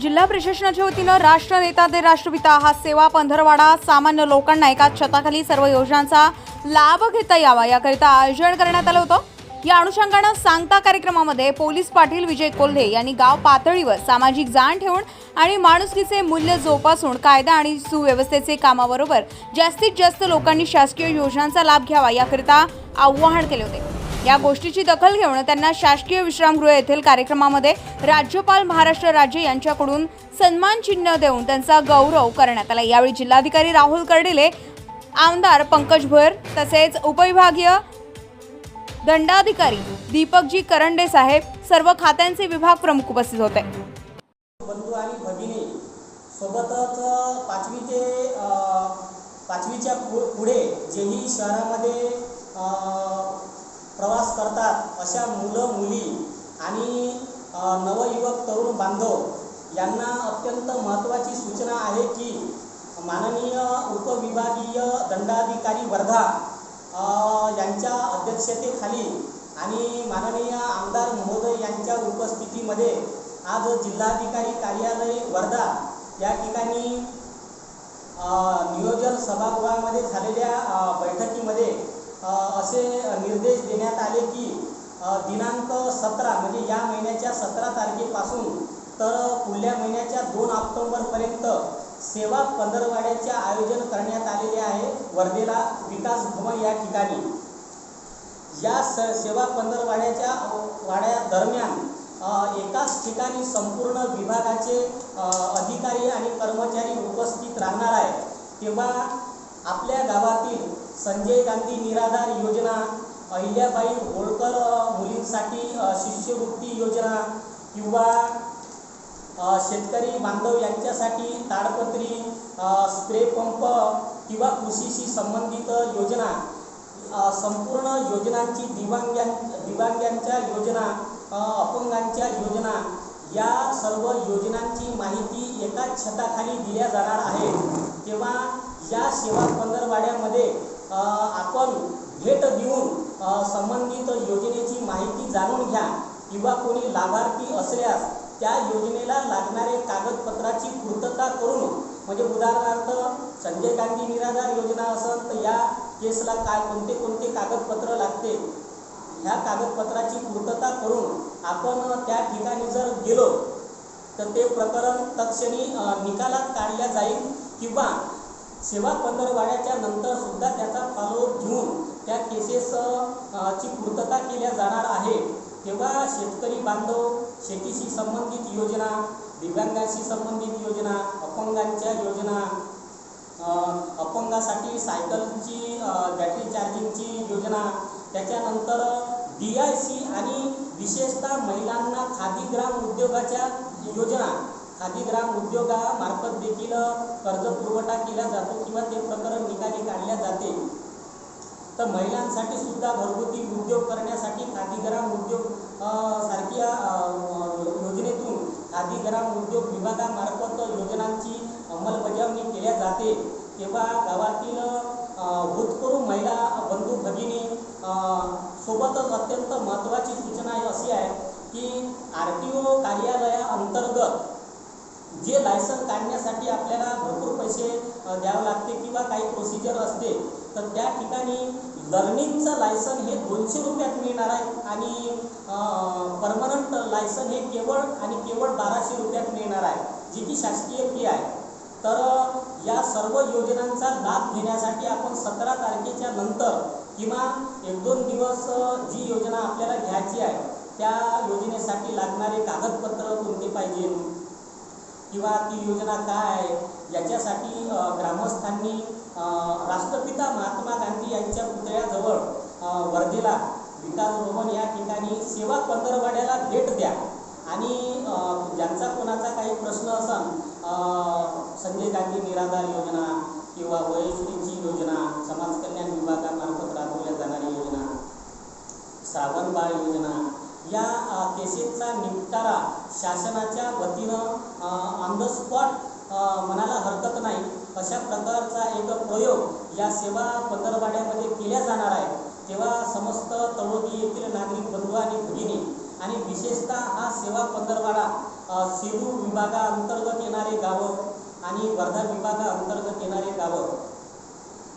जिल्हा प्रशासनाच्या वतीनं राष्ट्र नेता दे राष्ट्रपिता हा सेवा पंधरवाडा सामान्य लोकांना एका छताखाली सर्व योजनांचा लाभ घेता यावा याकरिता आयोजन करण्यात आलं होतं. या अनुषंगानं सांगता कार्यक्रमामध्ये पोलीस पाटील विजय कोल्हे यांनी गाव पातळीवर सामाजिक जाण ठेवून आणि माणुसकीचे मूल्य जोपासून कायदा आणि सुव्यवस्थेचे कामाबरोबर जास्तीत जास्त लोकांनी शासकीय योजनांचा लाभ घ्यावा याकरिता आव्हान केले होते. या गोष्टीची दखल घेऊन त्यांना शासकीय विश्रामगृह येथील कार्यक्रमामध्ये राज्यपाल महाराष्ट्र राज्य यांच्याकडून सन्मान चिन्ह देऊन त्यांचा गौरव करण्यात आला. यावेळी जिल्हाधिकारी राहुल कर्डिले आमदार पंकज भोयर तसेच उपविभागीय दंडाधिकारी दीपकजी करंडे साहेब सर्व खात्यांचे विभाग प्रमुख उपस्थित होते. बंधू आणि भगिनी सोबतच पाचवी ते पाचवीच्या पुढे जेही शहरामध्ये प्रवास करतात अशा मुलं मुली आणि नवयुवक तरुण बांधव यांना अत्यंत महत्त्वाची सूचना आहे की माननीय उपविभागीय दंडाधिकारी वर्धा यांच्या अध्यक्षतेखाली आणि माननीय आमदार महोदय यांच्या उपस्थितीमध्ये आज जिल्हाधिकारी कार्यालय वर्धा या ठिकाणी नियोजन सभागृहामध्ये झालेल्या बैठकीमध्ये असे निर्देश देण्यात आले की दिनांक सतरा म्हणजे या महिन्याच्या सतरा तारखेपासून तर पुढल्या महिन्याच्या दोन ऑक्टोबरपर्यंत सेवा पंधरवाड्याचे आयोजन करण्यात आलेले आहे वर्धेला विकास भवन या ठिकाणी. या स सेवा पंधरवाड्याच्या वाड्या दरम्यान एकाच ठिकाणी संपूर्ण विभागाचे अधिकारी आणि कर्मचारी उपस्थित राहणार आहे तेव्हा आपल्या गावातील संजय गांधी निराधार योजना अहिल्याबाई होळकर मुलींसाठी शिष्यवृत्ती योजना किंवा शेतकरी बांधव यांच्यासाठी ताडपत्री स्प्रे पंप किंवा कृषीशी संबंधित योजना. संपूर्ण योजनांची दिव्यांगां दिव्यांग्यांच्या योजना अपंगांच्या योजना. या सर्व योजनांची माहिती एकाच छताखाली दिल्या जाणार आहे. तेव्हा या सेवा पंधरवाड्यामध्ये आपण भेट देऊन संबंधित योजनेची माहिती जाणून घ्या किंवा कोणी लाभार्थी असल्यास त्या योजनेला लागणारे कागदपत्राची पूर्तता करून म्हणजे उदाहरणार्थ संजय गांधी निराधार योजना असेल तर या केसला काय कोणते कोणते कागदपत्र लागते? ह्या कागदपत्राची पूर्तता करून आपण त्या ठिकाणी जर गेलो तर ते प्रकरण तत्क्षणी निकालात काढल्या जाईल किंवा सेवा पंधरवाड्याच्या नंतर सुद्धा त्याचा फॉलोअप घेऊन त्या केसेस ची पूर्तता केल्या जाणार आहे. तेव्हा शेतकरी बांधव शेतीशी संबंधित योजना दिव्यांगाशी संबंधित योजना अपंगांच्या योजना अपंगासाठी सायकलची बॅटरी चार्जिंगची योजना त्याच्यानंतर डी आय सी आणि विशेषतः महिलांना खादी ग्राम उद्योगाच्या योजना खादी ग्राम उद्योगामार्फत देखील कर्ज पुरवठा केला जातो किंवा ते प्रकरण निकाली काढल्या जाते. तर महिलांसाठी सुद्धा घरगुती उद्योग करण्यासाठी खादी ग्राम उद्योग सारख्या योजनेतून खादी ग्राम उद्योग विभागामार्फत योजनांची अंमलबजावणी केल्या जाते. तेव्हा गावातील अ, होतकरू महिला बंधू भगिनी सोबतच अत्यंत महत्त्वाची सूचना अशी आहे की आर टी ओ कार्यालयाअंतर्गत जे लायसन काढण्यासाठी आपल्याला भरपूर पैसे द्यावे लागते किंवा काही प्रोसिजर असते तर त्या ठिकाणी लर्निंगचं लायसन हे दोनशे रुपयात मिळणार आहे आणि परमनंट लायसन हे केवळ आणि केवळ बाराशे रुपयात मिळणार आहे जी की शासकीय फी आहे. तर या सर्व योजनांचा लाभ घेण्यासाठी आपण सतरा तारखेच्या नंतर किंवा एक दोन दिवस जी योजना आपल्याला घ्यायची आहे त्या योजनेसाठी लागणारे कागदपत्र कोणते पाहिजे? किंवा ती योजना काय आहे? याच्यासाठी ग्रामस्थांनी राष्ट्रपिता महात्मा गांधी यांच्या पुतळ्याजवळ वर्धेला विकास भवन या ठिकाणी सेवा पंधरवाड्याला भेट द्या. आणि ज्यांचा कोणाचा काही प्रश्न असन संजय गांधी निराधार योजना किंवा वयश्रीची योजना समाज कल्याण विभागामार्फत राबवल्या जाणारी योजना श्रावण बाळ योजना या केसेसचा निपटारा शासनाच्या वतीनं ऑन द स्पॉट म्हणायला हरकत नाही. अशा प्रकारचा एक प्रयोग या सेवा पंधरवाड्यामध्ये केल्या जाणार आहे. तेव्हा समस्त तळोदी येथील नागरिक बंधू आणि भगिनी आणि विशेषतः हा सेवा पंधरवाडा सेलू विभागाअंतर्गत येणारे गावं आणि वर्धा विभागाअंतर्गत येणारे गावं.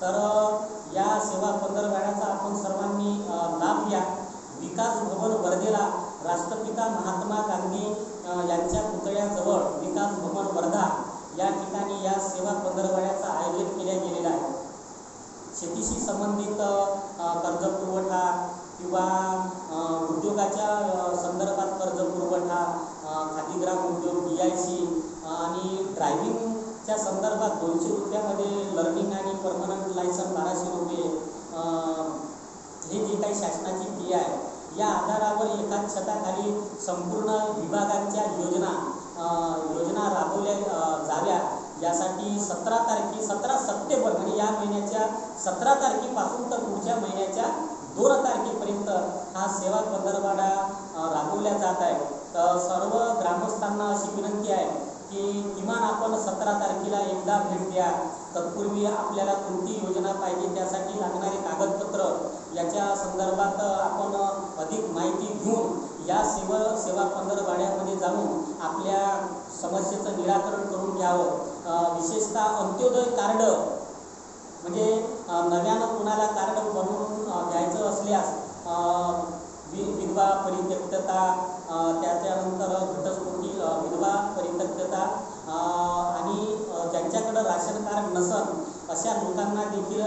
तर या सेवा पंधरवाड्याचा आपण सर्वांनी लाभ घ्या. विकास भवन वर्धेला राष्ट्रपिता महात्मा गांधी यांच्या पुतळ्याजवळ विकास भवन वर्धा या ठिकाणी या सेवा पंधरवड्याचं आयोजन केल्या गेलेलं आहे. शेतीशी संबंधित कर्ज पुरवठा किंवा उद्योगाच्या संदर्भात कर्ज पुरवठा खादीग्राम उद्योग बी आय सी आणि ड्रायव्हिंगच्या संदर्भात दोनशे रुपयामध्ये लर्निंग आणि परमनंट लायसन बाराशे रुपये हे जे काही शासनाची फी आहे या आधारावर एकाच छताखाली संपूर्ण विभागांच्या योजना योजना राबवल्या जाव्या. यासाठी सतरा तारखे सतरा सप्टेंबर म्हणजे या महिन्याच्या सतरा तारखेपासून तर पुढच्या महिन्याच्या दोन तारखेपर्यंत हा सेवा पंधरवाडा राबवल्या जात आहे. तर सर्व ग्रामस्थांना अशी विनंती आहे की किमान आपण सतरा तारखेला एकदा भेट द्या. तत्पूर्वी आपल्याला कोणती योजना पाहिजे त्यासाठी लागणारे कागदपत्र याच्या संदर्भात आपण अधिक माहिती घेऊन या सेवा सेवा पंधरवाड्यामध्ये जाऊन आपल्या समस्येचं निराकरण करून घ्यावं. विशेषतः अंत्योदय कार्ड म्हणजे नव्यानं कुणाला कार्ड बनवून घ्यायचं असल्यास विधवा परित्यक्तता त्याच्यानंतर घटस्फोटी विधवा परित्यक्तता आणि ज्यांच्याकडं राशन कार्ड नसन अशा लोकांना देखील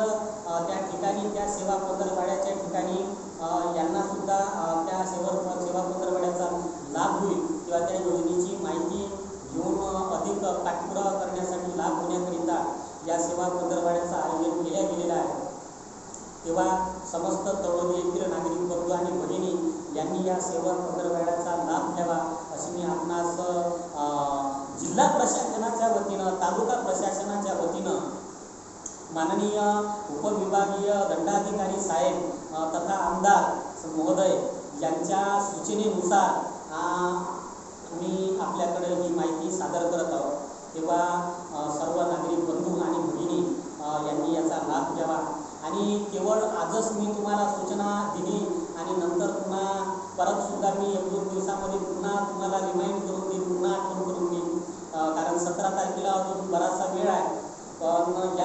त्या ठिकाणी त्या सेवा पंधरवाड्याच्या ठिकाणी यांना सुद्धा त्या सेवा सेवा पंधरवाड्याचा लाभ होईल किंवा त्या योजनेची माहिती घेऊन अधिक पाठपुरावा करण्यासाठी लाभ होण्याकरिता या सेवा पंधरवाड्याचं आयोजन केल्या गेलेलं आहे. तेव्हा समस्त तळोदी येथील नागरिक बंधू आणि भगिनी यांनी या सेवा पंधरवाड्याचा लाभ घ्यावा अशी मी आपणास जिल्हा प्रशासनाच्या वतीनं तालुका प्रशासनाच्या वतीनं माननीय उपविभागीय दंडाधिकारी साहेब तथा आमदार महोदय यांच्या सूचनेनुसार आम्ही मी आपल्याकडे ही माहिती सादर करत आहोत. तेव्हा सर्व नागरिक बंधू आणि भगिनी यांनी याचा लाभ घ्यावा. आणि केवळ आजच मी तुम्हाला सूचना दिली आणि नंतर पुन्हा परत सुद्धा मी एक दोन दिवसामध्ये पुन्हा तुम्हाला रिमाइंड करून देईन पुन्हा आठवण करून देईन. कारण सतरा तारखेला अजून बराचसा वेळ आहे. पण या